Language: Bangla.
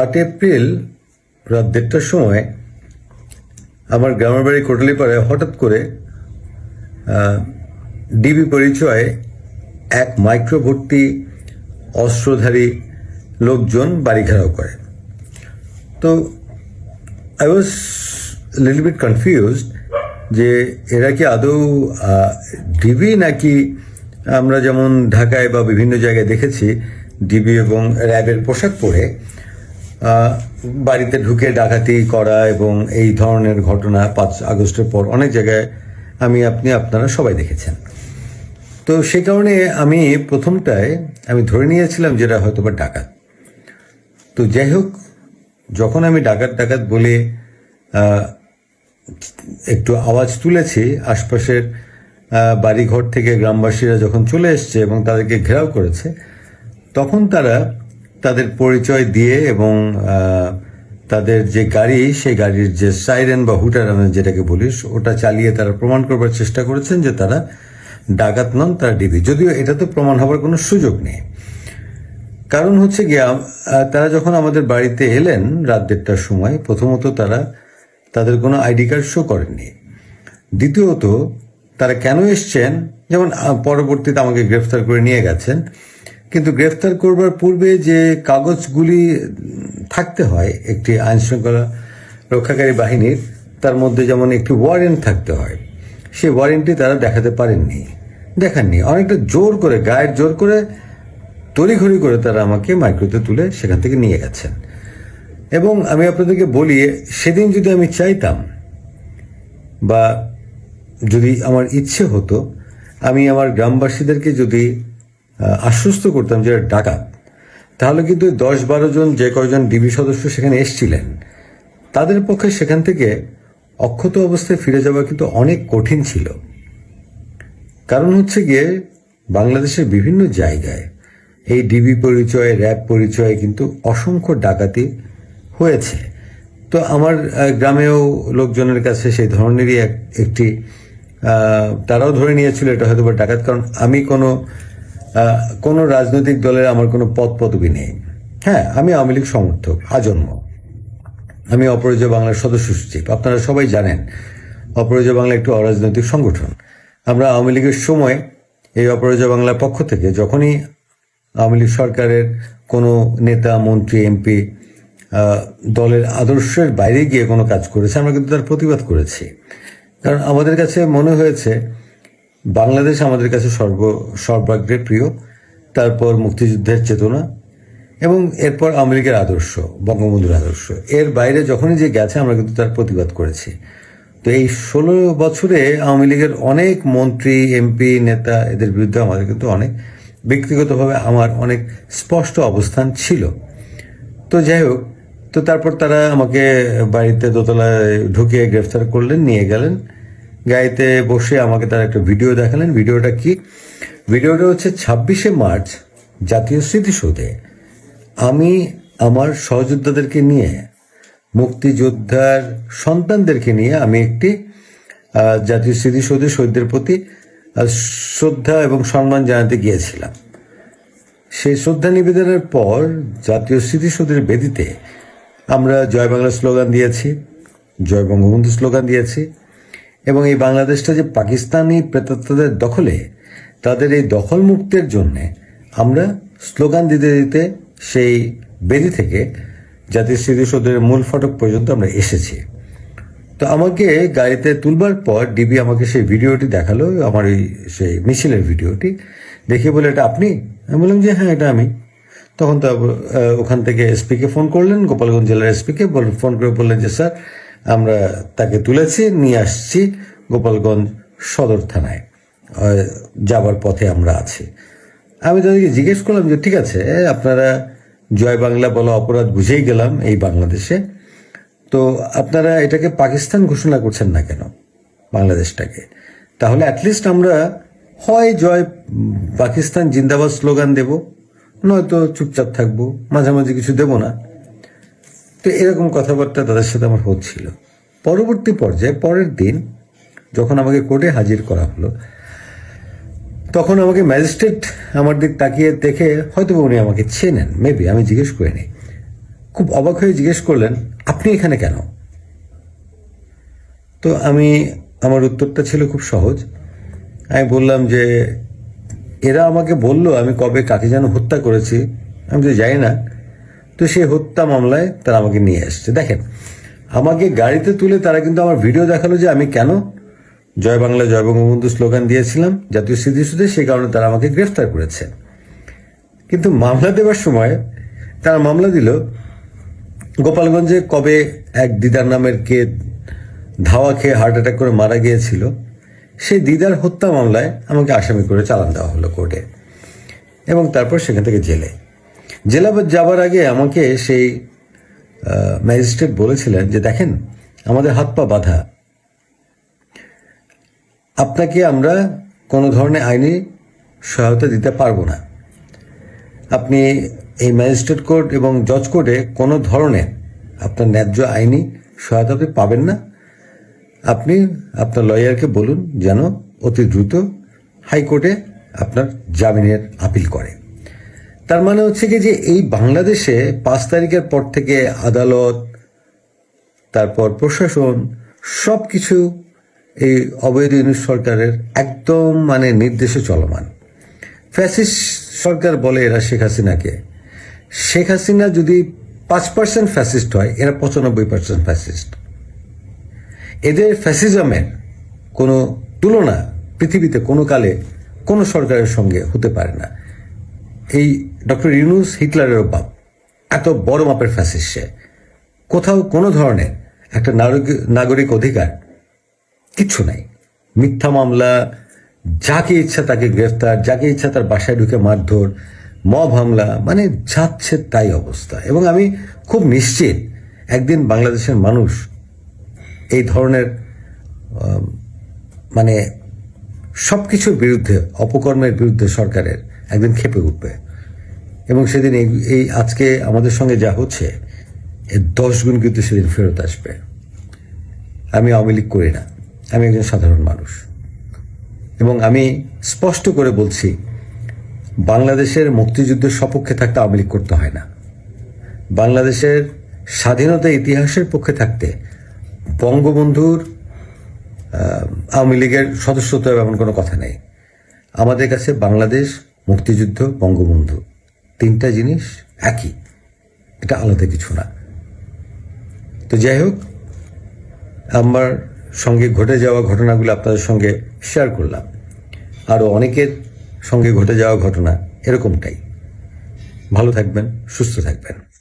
আট এপ্রিল রাত দেড়টার সময় আমার গ্রামের বাড়ি কোটালীপাড়ায় হঠাৎ করে ডিবি পরিচয়ে এক মাইক্রো ভর্তি অস্ত্রধারী লোকজন বাড়ি ঘেরাও করে। তো I was little bit confused যে এরা কি আদৌ ডিবি নাকি আমরা যেমন ঢাকায় বা বিভিন্ন জায়গায় দেখেছি, ডিবি এবং র্যাবের পোশাক পরে বাড়িতে ঢুকে ডাকাতি করা এবং এই ধরনের ঘটনা পাঁচ আগস্টের পর অনেক জায়গায় আমি, আপনি, আপনারা সবাই দেখেছেন। তো সে কারণে আমি প্রথমটায় আমি ধরে নিয়েছিলাম যেটা হয়তো বা ডাকাত। তো যাই হোক, যখন আমি ডাকাত ডাকাত বলে একটু আওয়াজ তুলেছি, আশপাশের বাড়িঘর থেকে গ্রামবাসীরা যখন চলে এসছে এবং তাদেরকে ঘেরাও করেছে, তখন তারা তাদের পরিচয় দিয়ে এবং তাদের যে গাড়ি, সেই গাড়ির যে সাইরেন বা হুটার যেটাকে বলিস ওটা চালিয়ে তারা প্রমাণ করবার চেষ্টা করেছেন যে তারা ডাকাত নন, তারা ডিবি। যদিও এটা তো প্রমাণ হবার কোনো সুযোগ নেই। কারণ হচ্ছে গিয়া তারা যখন আমাদের বাড়িতে এলেন রাত দেড়টার সময়, প্রথমত তারা তাদের কোনো আইডি কার্ড শো করেননি। দ্বিতীয়ত, তারা কেন এসছেন? যেমন পরবর্তীতে আমাকে গ্রেফতার করে নিয়ে গেছেন। কিন্তু গ্রেফতার করবার পূর্বে যে কাগজগুলি থাকতে হয় একটি আইন শৃঙ্খলা রক্ষাকারী বাহিনীর, তার মধ্যে যেমন একটি ওয়ারেন্ট থাকতে হয়, সেই ওয়ারেন্টটি তারা দেখাতে পারেননি, দেখাননি। অনেকটা জোর করে, গায়ের জোর করে, তড়িঘড়ি করে তারা আমাকে মাইক্রোতে তুলে সেখান থেকে নিয়ে গেছেন। এবং আমি আপনাদেরকে বলি, সেদিন যদি আমি চাইতাম, বা যদি আমার ইচ্ছে হতো, আমি আমার গ্রামবাসীদেরকে যদি আশ্বস্ত করতাম যে ডাকাত। তাহলে কিন্তু দশ বারো জন যে কয়জন ডিবি সদস্য সেখানে এসছিলেন, তাদের পক্ষে সেখান থেকে অক্ষত অবস্থায় ফিরে যাওয়া কিন্তু অনেক কঠিন ছিল। কারণ হচ্ছে গিয়ে বাংলাদেশের বিভিন্ন জায়গায় এই ডিবি পরিচয়, র্যাব পরিচয়ে কিন্তু অসংখ্য ডাকাতি হয়েছে। তো আমার গ্রামেও লোকজনের কাছে সেই ধরনেরই এক, একটি তারাও ধরে নিয়েছিল এটা হয়তো বা ডাকাত। কারণ আমি কোনো কোনো রাজনৈতিক দলের আমার কোনো পদ পদবি নেই। হ্যাঁ আমি আওয়ামী লীগ সমর্থক, আজন্ম। আমি অপরাজয় বাংলার সদস্য সচিব। আপনারা সবাই জানেন, অপরাজয় বাংলা একটি অরাজনৈতিক সংগঠন। আমরা আওয়ামী লীগের সময় এই অপরাজয় বাংলার পক্ষ থেকে যখনই আওয়ামী লীগ সরকারের কোনো নেতা, মন্ত্রী, এমপি দলের আদর্শের বাইরে গিয়ে কোনো কাজ করেছে, আমরা কিন্তু তার প্রতিবাদ করেছি। কারণ আমাদের কাছে মনে হয়েছে বাংলাদেশ আমাদের কাছে সর্ব, সর্বাগ্রে প্রিয়, তারপর মুক্তিযুদ্ধের চেতনা, এবং এরপর লীগের আদর্শ, বঙ্গবন্ধুর আদর্শ। এর বাইরে যখনই যে গেছে, আমরা কিন্তু তার প্রতিবাদ করেছি। তো এই ষোলো বছরে আওয়ামী লীগের অনেক মন্ত্রী, এমপি, নেতা, এদের বিরুদ্ধে আমাদের কিন্তু অনেক ব্যক্তিগতভাবে আমার অনেক স্পষ্ট অবস্থান ছিল। তো যাই হোক, তো তারপর তারা আমাকে বাড়িতে দোতলায় ঢুকিয়ে গ্রেফতার করলেন, নিয়ে গেলেন। গাড়িতে বসে আমাকে তার একটা ভিডিও দেখালেন। ভিডিওটা কি? ভিডিওটা হচ্ছে ছাব্বিশে মার্চ, জাতীয় স্মৃতিসৌধে। আমি আমার সহযোদ্ধাদেরকে নিয়ে, মুক্তিযোদ্ধার সন্তানদেরকে নিয়ে আমি একটি জাতীয় স্মৃতিসৌধে শহীদদের প্রতি শ্রদ্ধা এবং সম্মান জানাতে গিয়েছিলাম। সেই শ্রদ্ধা নিবেদনের পর জাতীয় স্মৃতিসৌধের বেদিতে আমরা জয় বাংলা স্লোগান দিয়েছি, জয় বঙ্গবন্ধু স্লোগান দিয়েছি এবং এই বাংলাদেশটা যে পাকিস্তানি প্রেতাত্মাদের দখলে, তাদের এই দখল মুক্তের জন্যে আমরা স্লোগান দিতে দিতে সেই বেদি থেকে জাতীয় স্মৃতিসৌধের মূল ফটক পর্যন্ত আমরা এসেছি। তো আমাকে গাড়িতে তুলবার পর ডিবি আমাকে সেই ভিডিওটি দেখাল, আমার ওই সেই মিছিলের ভিডিওটি। দেখে বলে, এটা আপনি? আমি বললাম যে হ্যাঁ এটা আমি। তখন তো ওখান থেকে এসপিকে ফোন করলেন, গোপালগঞ্জ জেলার এসপিকে ফোন করে বললেন যে, স্যার আমরা তাকে তুলেছি, নিয়ে আসছি গোপালগঞ্জ সদর থানায়। যাবার পথে আমরা আছি। আমি তাদেরকে জিজ্ঞেস করলাম যে, ঠিক আছে, আপনারা জয় বাংলা বলা অপরাধ বুঝেই গেলাম এই বাংলাদেশে। তো আপনারা এটাকে পাকিস্তান ঘোষণা করছেন না কেন বাংলাদেশটাকে? তাহলে অ্যাটলিস্ট আমরা হয় জয় পাকিস্তান জিন্দাবাদ স্লোগান দেব, নয়তো চুপচাপ থাকব, মাঝামাঝি কিছু দেব না। তো এরকম কথাবার্তা তাদের সাথে আমার হচ্ছিল। পরবর্তী পর্যায়ে পরের দিন যখন আমাকে কোর্টে হাজির করা হলো, তখন আমাকে ম্যাজিস্ট্রেট আমার দিক তাকিয়ে দেখে হয়তো উনি আমাকে চেনেন মেবি আমি জিজ্ঞেস করিনি খুব অবাক হয়ে জিজ্ঞেস করলেন, আপনি এখানে কেন? তো আমি, আমার উত্তরটা ছিল খুব সহজ। আমি বললাম যে, এরা আমাকে বলল আমি কবে কাকে যেন হত্যা করেছি, আমি তো জানি না। তো সেই হত্যা মামলায় তারা আমাকে নিয়ে আসছে। দেখেন, আমাকে গাড়িতে তুলে তারা কিন্তু আমার ভিডিও দেখাল যে আমি কেন জয় বাংলা জয় বঙ্গবন্ধু স্লোগান দিয়েছিলাম, জাতীয় স্মৃতিসুদে সেই কারণে তারা আমাকে গ্রেফতার করেছে। কিন্তু মামলা দেওয়ার সময় তারা মামলা দিল, গোপালগঞ্জে কবে এক দিদার নামের কে ধাওয়া খেয়ে হার্ট অ্যাটাক করে মারা গিয়েছিল, সেই দিদার হত্যা মামলায় আমাকে আসামি করে চালান দেওয়া হলো কোর্টে এবং তারপর সেখান থেকে জেলে। জেলা যাবার আগে আমাকে সেই ম্যাজিস্ট্রেট বলেছিলেন যে দেখেন, আমাদের হাত পা বাঁধা। আপনাকে আমরা কোনো ধরনের আইনি সহায়তা দিতে পারব না। আপনি এই ম্যাজিস্ট্রেট কোর্ট এবং জজ কোর্টে কোনো ধরনের আপনার ন্যায্য আইনি সহায়তা আপনি পাবেন না। আপনি আপনার লয়ারকে বলুন যেন অতি দ্রুত হাইকোর্টে আপনার জামিনের আপিল করে। তার মানে হচ্ছে কি যে এই বাংলাদেশে পাঁচ তারিখের পর থেকে আদালত, তারপর প্রশাসন সব কিছু এই অবৈধ ইউনিট সরকারের একদম মানে নির্দেশে চলমান। ফ্যাসিস সরকার বলে এরা শেখ হাসিনাকে। শেখ হাসিনা যদি পাঁচ পার্সেন্ট ফ্যাসিস্ট হয়, এরা পঁচানব্বই পার্সেন্ট ফ্যাসিস্ট। এদের ফ্যাসিজমের কোনো তুলনা পৃথিবীতে কোনো কালে কোনো সরকারের সঙ্গে হতে পারে না। এই ডক্টর ইউনুস হিটলারেরও বাপ। এত বড় মাপের ফ্যাসিস্ট সে। কোথাও কোনো ধরনের একটা নাগরিক নাগরিক অধিকার কিচ্ছু নাই। মিথ্যা মামলা, যাকে ইচ্ছা তাকে গ্রেফতার, যাকে ইচ্ছা তার বাসায় ঢুকে মারধর, মব হামলা মানে যাচ্ছে তাই অবস্থা। এবং আমি খুব নিশ্চিত একদিন বাংলাদেশের মানুষ এই ধরনের মানে সব কিছুর বিরুদ্ধে, অপকর্মের বিরুদ্ধে সরকারের একদিন খেপে উঠবে। এবং সেদিন এই এই আজকে আমাদের সঙ্গে যা হচ্ছে এর দশ গুণ কিন্তু সেদিন ফেরত আসবে। আমি আওয়ামী লীগ করি না। আমি একজন সাধারণ মানুষ। এবং আমি স্পষ্ট করে বলছি, বাংলাদেশের মুক্তিযুদ্ধের সপক্ষে থাকতে আওয়ামী লীগ করতে হয় না। বাংলাদেশের স্বাধীনতা ইতিহাসের পক্ষে থাকতে বঙ্গবন্ধুর আওয়ামী লীগের সদস্যত্ব এমন কোনো কথা নেই। আমাদের কাছে বাংলাদেশ মুক্তিযুদ্ধ, বঙ্গবন্ধু। তিনটা জিনিস একই। এটা আলাদা কিছু না। তো যাই হোক, আমার সঙ্গে ঘটে যাওয়া ঘটনাগুলো আপনাদের সঙ্গে শেয়ার করলাম। আরও অনেকের সঙ্গে ঘটে যাওয়া ঘটনা এরকমটাই। ভালো থাকবেন, সুস্থ থাকবেন।